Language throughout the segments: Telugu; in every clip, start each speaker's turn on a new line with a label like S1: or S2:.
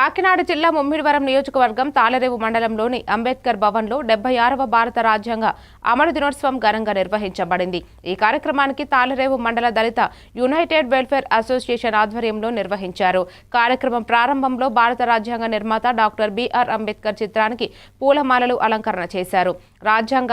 S1: కాకినాడ జిల్లా ముమ్మిడివరం నియోజకవర్గం తాళరేవు మండలంలోని అంబేద్కర్ భవన్లో డెబ్బై ఆరవ భారత రాజ్యాంగ అమలు దినోత్సవం ఘనంగా నిర్వహించబడింది. ఈ కార్యక్రమానికి తాళరేవు మండల దళిత యునైటెడ్ వెల్ఫేర్ అసోసియేషన్ ఆధ్వర్యంలో నిర్వహించారు. కార్యక్రమం ప్రారంభంలో భారత రాజ్యాంగ నిర్మాత డాక్టర్ బిఆర్ అంబేద్కర్ చిత్రానికి పూలమాలలు అలంకరణ చేశారు. రాజ్యాంగ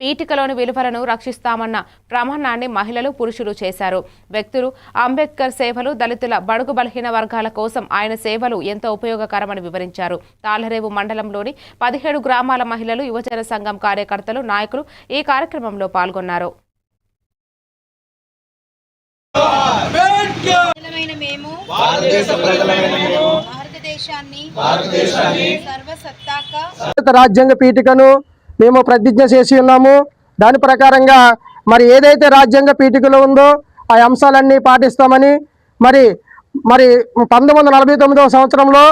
S1: పీఠికలోని విలువలను రక్షిస్తామన్న ప్రమాణాన్ని మహిళలు పురుషులు చేశారు. వ్యక్తులు అంబేద్కర్ సేవలు దళితుల బడుగు బలహీన వర్గాల కోసం ఆయన సేవలు ఎంతో ఉపయోగకరమని వివరించారు. తాళరేవు మండలంలోని పదిహేడు గ్రామాల మహిళలు యువజన సంఘం కార్యకర్తలు నాయకులు ఈ కార్యక్రమంలో పాల్గొన్నారు.
S2: ప్రజలమైన మేము
S3: భారతదేశ ప్రజలమైన మేము
S2: భారతదేశాన్ని
S4: రాజ్యాంగ పీఠికను మేము ప్రతిజ్ఞ చేసి ఉన్నాము. దాని ప్రకారంగా మరి ఏదైతే రాజ్యాంగ పీఠికలో ఉందో ఆ అంశాలన్నీ పాటిస్తామని మరి మరి పంతొమ్మిది వందల నలభై తొమ్మిదవ సంవత్సరంలో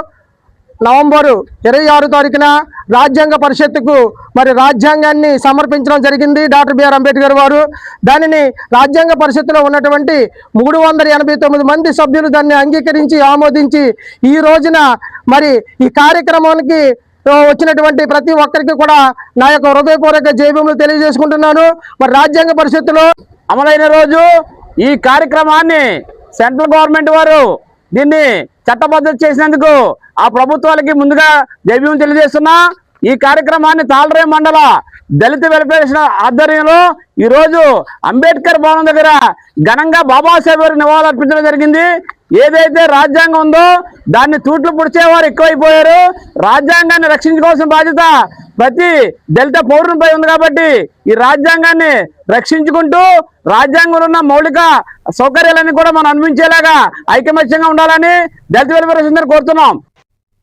S4: నవంబరు ఇరవై ఆరు తారీఖున రాజ్యాంగ పరిషత్తుకు మరి రాజ్యాంగాన్ని సమర్పించడం జరిగింది డాక్టర్ బిఆర్ అంబేద్కర్ వారు దానిని రాజ్యాంగ పరిషత్తులో ఉన్నటువంటి మూడు వందల ఎనభై తొమ్మిది మంది సభ్యులు దాన్ని అంగీకరించి ఆమోదించి ఈ రోజున మరి ఈ కార్యక్రమానికి వచ్చినటువంటి ప్రతి ఒక్కరికి కూడా నా యొక్క హృదయపూర్వక జైభీములు తెలియజేసుకుంటున్నాను. మరి రాజ్యాంగ పరిషత్తులో
S5: అమలైన రోజు ఈ కార్యక్రమాన్ని సెంట్రల్ గవర్నమెంట్ వారు దీన్ని చట్టబద్ధత చేసినందుకు ఆ ప్రభుత్వాలకి ముందుగా జైవ్యం తెలియజేస్తున్నా. ఈ కార్యక్రమాన్ని తాళరే మండల దళిత వెల్ఫేర్ ఆధ్వర్యంలో ఈరోజు అంబేద్కర్ భవనం దగ్గర ఘనంగా బాబాసాహెబ్ గారు నివాళులు అర్పించడం జరిగింది. ఏదైతే రాజ్యాంగం ఉందో దాన్ని తూట్లు పుడిచేవారు ఎక్కువైపోయారు. రాజ్యాంగాన్ని రక్షించుకోవాల్సిన బాధ్యత ప్రతి దళిత పౌరునిపై ఉంది కాబట్టి ఈ రాజ్యాంగాన్ని రక్షించుకుంటూ రాజ్యాంగంలో ఉన్న మౌలిక సౌకర్యాలన్నీ కూడా మనం అనిపించేలాగా ఐకమత్యంగా ఉండాలని దళిత వెల్ఫేర్ కోరుతున్నాం.